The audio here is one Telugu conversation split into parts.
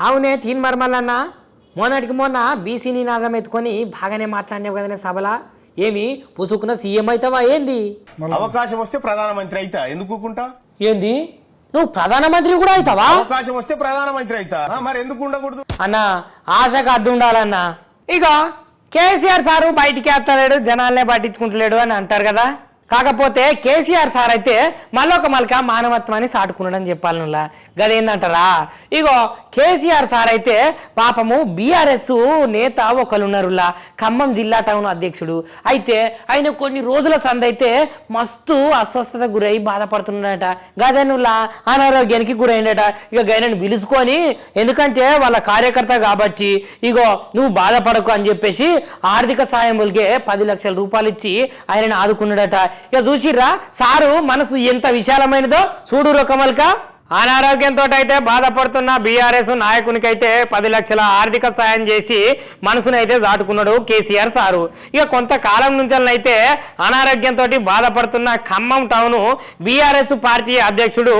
అవునే తీన్ మర్మల్లన్న. మొన్నటికి మొన్న బీసీ నినాదం ఎత్తుకొని బాగానే మాట్లాడినావు కదనే సభలా ఏమి పుసుకున్న సీఎం అవుతావా ఏంది? అవకాశం వస్తే ప్రధానమంత్రి అయితా. ఎందుకు ఊరుకుంటా ఏంది? నువ్వు ప్రధానమంత్రి కూడా అవుతావా అవకాశం వస్తే ప్రధానమంత్రి అయితా. ఆ, మరి ఎందుకు ఉండకూడదు? అన్న ఆశకు అద్దు ఉండాలన్న. ఇక కేసీఆర్ సారు బయటికి వస్తలేడు జనాలనే పట్టించుకుంటలేడు అని అంటారు కదా. కాకపోతే కేసీఆర్ సార్ అయితే మళ్ళొక మలక మానవత్వాన్ని సాటుకున్నాడని చెప్పాలనులా. గదేందంటారా? ఇగో కేసీఆర్ సార్ అయితే పాపము బీఆర్ఎస్ నేత ఒకరున్నారులా ఖమ్మం జిల్లా టౌన్ అధ్యక్షుడు. అయితే ఆయన కొన్ని రోజుల సందైతే మస్తు అస్వస్థత గురై బాధపడుతున్నాడట. గదేనులా అనారోగ్యానికి గురైండట ఇక గైనని పిలుచుకొని ఎందుకంటే వాళ్ళ కార్యకర్త కాబట్టి ఇగో నువ్వు బాధపడకు అని చెప్పేసి ఆర్థిక సాయం ఒలిగే పది లక్షల రూపాయలు ఇచ్చి ఆయనను ఆదుకున్నాడట. ఇక చూసిర్రా? సారు మనసు ఎంత విశాలమైనదో చూడు రొకమల్క అనారోగ్యంతో అయితే బాధపడుతున్న బీఆర్ఎస్ నాయకునికి అయితే పది లక్షల ఆర్థిక సాయం చేసి మనసునైతే దాటుకున్నాడు కేసీఆర్ సారు. ఇక కొంతకాలం నుంచి అయితే అనారోగ్యంతో బాధపడుతున్న ఖమ్మం టౌన్ బీఆర్ఎస్ పార్టీ అధ్యక్షుడు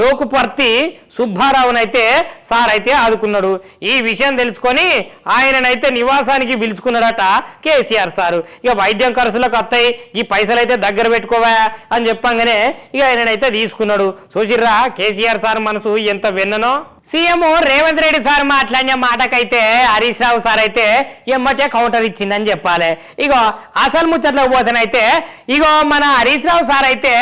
డోకుపర్తి సుబ్బారావునైతే సార్ అయితే ఆదుకున్నాడు. ఈ విషయం తెలుసుకొని ఆయననైతే నివాసానికి పిలుచుకున్నాడట కేసీఆర్ సారు. ఇక వైద్యం ఖర్చులకు వస్తాయి ఈ పైసలు అయితే దగ్గర పెట్టుకోవా అని చెప్పంగానే ఇక ఆయననైతే తీసుకున్నాడు. చూసిర్రా కేసీఆర్ సార్ మనసు ఎంత వెన్ననో సీఎం రేవంత్ రెడ్డి సార్ మాట్లాడిన మాటకైతే హరీష్ రావు సార్ అయితే ఎమ్మటే కౌంటర్ ఇచ్చిందని చెప్పాలి. ఇగో అసలు ముచ్చట్లోకి పోతేనైతే ఇగో మన హరీష్ రావు సార్ అయితే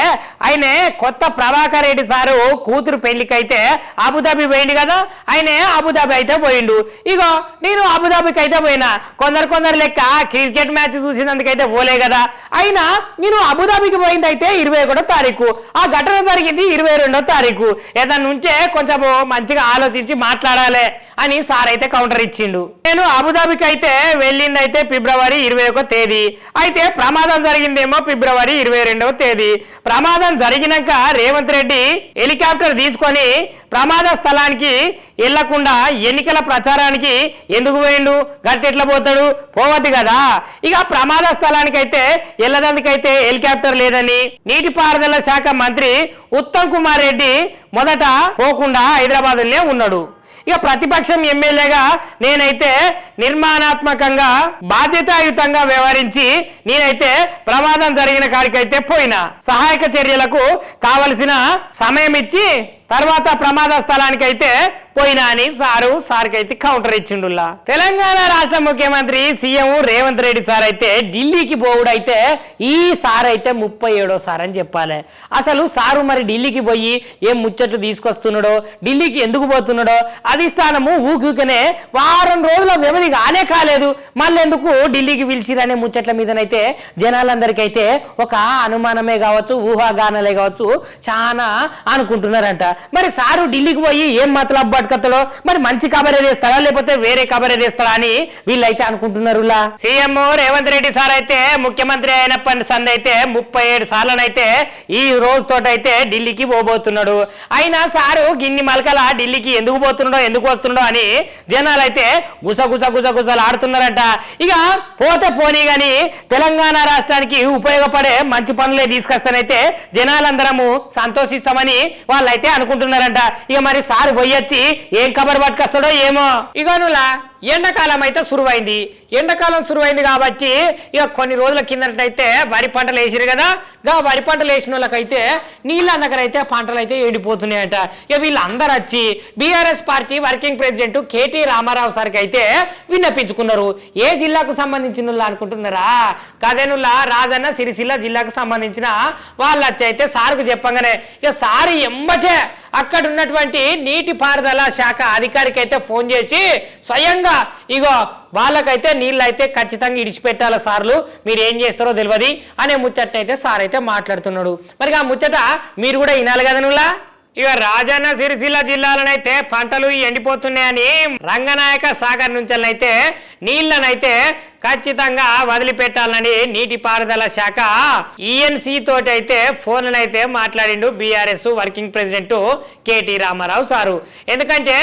ఆయన కొత్త ప్రభాకర్ రెడ్డి సారు కూతురు పెళ్ళికైతే అబుదాబి పోయిండు కదా ఆయనే అబుదాబి అయితే పోయిండు. ఇగో నేను అబుదాబికి అయితే పోయినా. కొందరు కొందరు లెక్క క్రికెట్ మ్యాచ్ చూసినందుకైతే పోలే కదా. అయినా నేను అబుదాబికి పోయింది అయితే ఇరవై ఒకటో తారీఖు. ఆ ఘటన జరిగింది ఇరవై రెండో తారీఖు. ఏదన్నా నుంచే కొంచెం మంచిగా ఆలోచించి మాట్లాడాలి అని సార్ అయితే కౌంటర్ ఇచ్చిండు. నేను అబుదాబికి అయితే వెళ్ళింది అయితే ఫిబ్రవరి ఇరవై తేదీ. అయితే ప్రమాదం జరిగిందేమో ఫిబ్రవరి ఇరవై రెండవ తేదీ. ప్రమాదం జరిగినాక రేవంత్ రెడ్డి హెలికాప్టర్ తీసుకొని ప్రమాద స్థలానికి వెళ్ళకుండా ఎన్నికల ప్రచారానికి ఎందుకు పోయిండు? గట్టి ఎట్లా పోతాడు? పోవద్దు కదా. ఇక ప్రమాద స్థలానికి అయితే హెలికాప్టర్ లేదని నీటిపారుదల శాఖ మంత్రి ఉత్తమ్ కుమార్ రెడ్డి మొదట పోకుండా హైదరాబాద్లోనే ఉన్నాడు. ఇక ప్రతిపక్షం ఎమ్మెల్యేగా నేనైతే నిర్మాణాత్మకంగా బాధ్యతాయుతంగా వ్యవహరించి నేనైతే ప్రమాదం జరిగిన కాడికైతే పోయినా. సహాయక చర్యలకు కావలసిన సమయం ఇచ్చి తర్వాత ప్రమాద స్థలానికైతే పోయినా అని సారు సార్కి అయితే కౌంటర్ ఇచ్చిండులా తెలంగాణ రాష్ట్ర ముఖ్యమంత్రి సీఎం రేవంత్ రెడ్డి సార్ అయితే ఢిల్లీకి పోవుడైతే ఈ సార్ అయితే ముప్పై ఏడో సార్ అని చెప్పాలి. అసలు సారు మరి ఢిల్లీకి పోయి ఏం ముచ్చట్లు తీసుకొస్తున్నాడో ఢిల్లీకి ఎందుకు పోతున్నాడో అధిష్టానము ఊకూకనే వారం రోజుల వ్యవధి కానే కాలేదు. మళ్ళీ ఎందుకు ఢిల్లీకి పిలిచిరనే ముచ్చట్ల మీదనైతే జనాలందరికైతే ఒక అనుమానమే కావచ్చు ఊహాగానాలే కావచ్చు చాలా అనుకుంటున్నారంట. మరి సారు ఢిల్లీకి పోయి ఏం మతలబ్బా పట్టుకత్తలో మరి మంచి కబరే చేస్తాడా లేకపోతే వేరే కబరే చేస్తాడా అని వీళ్ళైతే అనుకుంటున్నారులా? సీఎం రేవంత్ రెడ్డి సార్ అయితే ముఖ్యమంత్రి అయినప్పటి సంది అయితే ముప్పై ఏడు సార్లనైతే ఈ రోజుతోటైతే ఢిల్లీకి పోబోతున్నాడు. అయినా సారు గిన్ని మలకల ఢిల్లీకి ఎందుకు పోతున్నాడో ఎందుకు వస్తున్నాడో అని జనాలు అయితే గుస గుస గుస గుసలు ఆడుతున్నారంట ఇక పోతే పోనీ గాని తెలంగాణ రాష్ట్రానికి ఉపయోగపడే మంచి పనులే తీసుకొస్తానైతే జనాలందరము సంతోషిస్తామని వాళ్ళైతే అనుకుంటున్నారంట. ఇక మరి సార్ పోయొచ్చి ఏం కబర్ పట్టుకొస్తాడో ఏమో. ఇక నులా. ఎండాకాలం అయితే సురువైంది. ఎండాకాలం సురువైంది కాబట్టి ఇక కొన్ని రోజుల కిందటైతే వరి పంటలు వేసిరు కదా. గా వరి పంటలు వేసిన వాళ్ళకైతే నీళ్ళ దగ్గరైతే పంటలు అయితే ఎండిపోతున్నాయట. ఇక వీళ్ళందరూ వచ్చి BRS party working president KT Rama Rao సార్కి అయితే విన్నపించుకున్నారు. ఏ జిల్లాకు సంబంధించిన వాళ్ళు అనుకుంటున్నారా? కదేనుల్లా రాజన్న సిరిసిల్ల జిల్లాకు సంబంధించిన వాళ్ళు వచ్చి అయితే సార్కు చెప్పంగానే ఇక సార్ ఎంబటే అక్కడ ఉన్నటువంటి నీటి పారుదల శాఖ అధికారికి అయితే ఫోన్ చేసి స్వయంగా ఇగో వాళ్ళకైతే నీళ్ళు అయితే ఖచ్చితంగా ఇడిచిపెట్టాలి సార్లు. మీరు ఏం చేస్తారో తెలియదు అనే ముచ్చట అయితే సార్ అయితే మాట్లాడుతున్నాడు. మరి ఆ ముచ్చట మీరు కూడా వినాలి కదా నువ్వులా? ఇక రాజన్న సిరిసిల్ల జిల్లాలోనైతే పంటలు ఎండిపోతున్నాయని రంగనాయక సాగర్ నుంచి అయితే నీళ్ళనైతే ఖచ్చితంగా వదిలిపెట్టాలని నీటిపారుదల శాఖ ఈఎన్సీ తోటి అయితే ఫోన్లనైతే మాట్లాడిండు BRS working president KT Rama Rao sir. ఎందుకంటే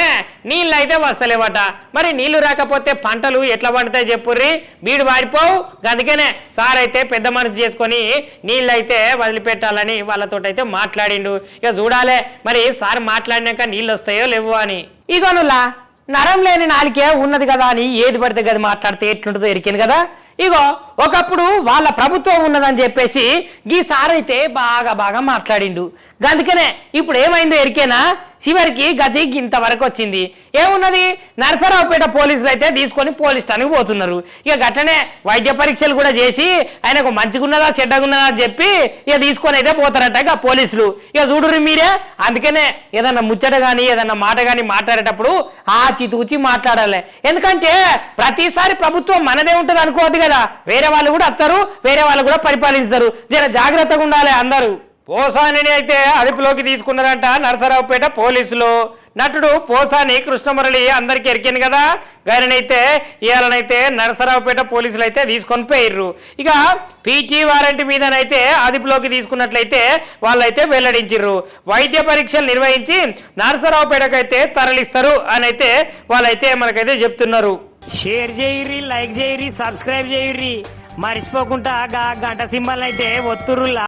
నీళ్ళు అయితే వస్తలేవట. మరి నీళ్ళు రాకపోతే పంటలు ఎట్లా పండుతాయి చెప్పుర్రి? బీడు వాడిపోవు. అందుకనే సార్ అయితే పెద్ద మనసు చేసుకొని నీళ్ళు అయితే వదిలిపెట్టాలని వాళ్ళతో అయితే మాట్లాడిండు. ఇక చూడాలే. మరి సార్ మాట్లాడినాక నీళ్ళు వస్తాయో లేవో అని. ఇగోనులా నరం లేని నాలికే ఉన్నది కదా అని ఏది పడితే గది మాట్లాడితే ఎట్లుంటుందో ఎరికింది కదా? ఇగో ఒకప్పుడు వాళ్ళ ప్రభుత్వం ఉన్నదని చెప్పేసి ఈ సారైతే బాగా బాగా మాట్లాడిండు. అందుకనే ఇప్పుడు ఏమైందో ఎరికేనా? చివరికి గతి ఇంతవరకు వచ్చింది. ఏమున్నది? నరసరావుపేట పోలీసులు అయితే తీసుకొని పోలీస్ స్టేషన్కి పోతున్నారు. ఇక గట్టనే వైద్య పరీక్షలు కూడా చేసి ఆయనకు మంచిగున్నదా చెడ్డగున్నదా అని చెప్పి ఇక తీసుకొని అయితే పోతారట ఇక పోలీసులు. ఇక చూడురు మీరే అందుకనే ఏదన్నా ముచ్చట కానీ ఏదన్నా మాట కానీ మాట్లాడేటప్పుడు ఆ తూచి మాట్లాడాలి. ఎందుకంటే ప్రతిసారి ప్రభుత్వం మనదే ఉంటుంది అనుకోవద్దు కదా. వేరే వాళ్ళు కూడా వస్తారు వేరే వాళ్ళు కూడా పరిపాలిస్తారు. జర జాగ్రత్తగా ఉండాలి అందరూ. పోసాని అయితే అదుపులోకి తీసుకున్నారంట నరసరావుపేట పోలీసులు. నటుడు పోసాని కృష్ణమురళి అందరికి ఎరికాను కదా? గారినైతే ఇవాళనైతే నరసరావుపేట పోలీసులు అయితే తీసుకొని పోయిర్రు. ఇక పీటీ వారెంట్ మీదనైతే అదుపులోకి తీసుకున్నట్లయితే వాళ్ళైతే వెల్లడించిర్రు. వైద్య పరీక్షలు నిర్వహించి నరసరావుపేటకైతే తరలిస్తారు అని అయితే వాళ్ళైతే మనకైతే చెప్తున్నారు. షేర్ చేయరి లైక్ చేయరి సబ్స్క్రైబ్ చేయరి మర్చిపోకుండా గంట సింబల్ అయితే ఒత్తురులా